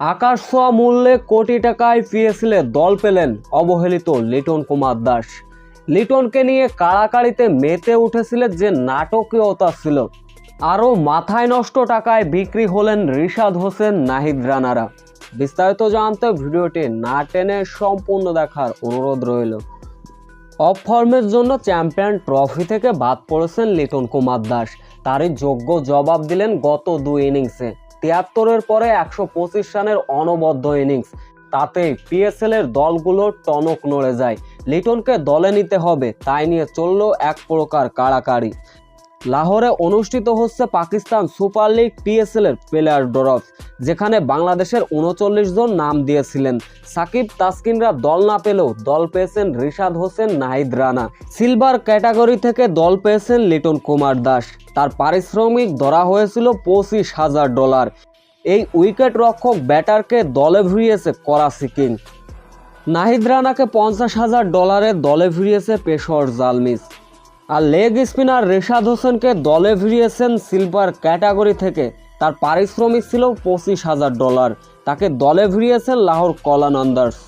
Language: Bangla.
আকাশ ছোঁয়া মূল্যে কোটি টাকায় পিএসএলে দল পেলেন অবহেলিত লিটন কুমার দাস। লিটনকে নিয়ে কাড়াকাড়িতে মেতে উঠেছিলেন যে নাটকীয়তা ছিল, আরও মাথায় নষ্ট টাকায় বিক্রি হলেন রিশাদ হোসেন, নাহিদ রানারা। বিস্তারিত জানতে ভিডিওটি না টেনে সম্পূর্ণ দেখার অনুরোধ রইল। অফ ফর্মের জন্য চ্যাম্পিয়ন ট্রফি থেকে বাদ পড়েছেন লিটন কুমার দাস। তারই যোগ্য জবাব দিলেন গত দুই ইনিংসে। তিয়াত্তরের পরে একশো পঁচিশ রানের অনবদ্য ইনিংস। তাতে পিএসএল এর দলগুলো টনক নড়ে যায়। লিটনকে দলে নিতে হবে, তাই নিয়ে চলল এক প্রকার কাড়াকাড়ি। লাহোরে অনুষ্ঠিত হচ্ছে পাকিস্তান সুপার লিগ পিএসএল এর প্লেয়ার ড্রপ যেখানে বাংলাদেশের উনচল্লিশ জন নাম দিয়েছিলেন। সাকিব তাসকিনরা দল না পেলেও দল পেয়েছেন রিশাদ হোসেন, নাহিদ রানা। সিলভার ক্যাটাগরি থেকে দল পেয়েছেন লিটন কুমার দাস। তার পারিশ্রমিক ধরা হয়েছিল পঁচিশ হাজার ডলার। এই উইকেট রক্ষক ব্যাটারকে দলে ভিড়িয়েছে করাচি কিং। নাহিদ রানাকে পঞ্চাশ হাজার ডলারে দলে ভিড়িয়েছে পেশর জালমিস। আর লেগ স্পিনার রেশাদ হোসেনকে দলে ভিড়িয়েছেন সিলভার ক্যাটাগরি থেকে। তার পারিশ্রমিক ছিল পঁচিশ হাজার ডলার তাকে দলে ভিড়িয়েছেন লাহোর কলানন্দার্স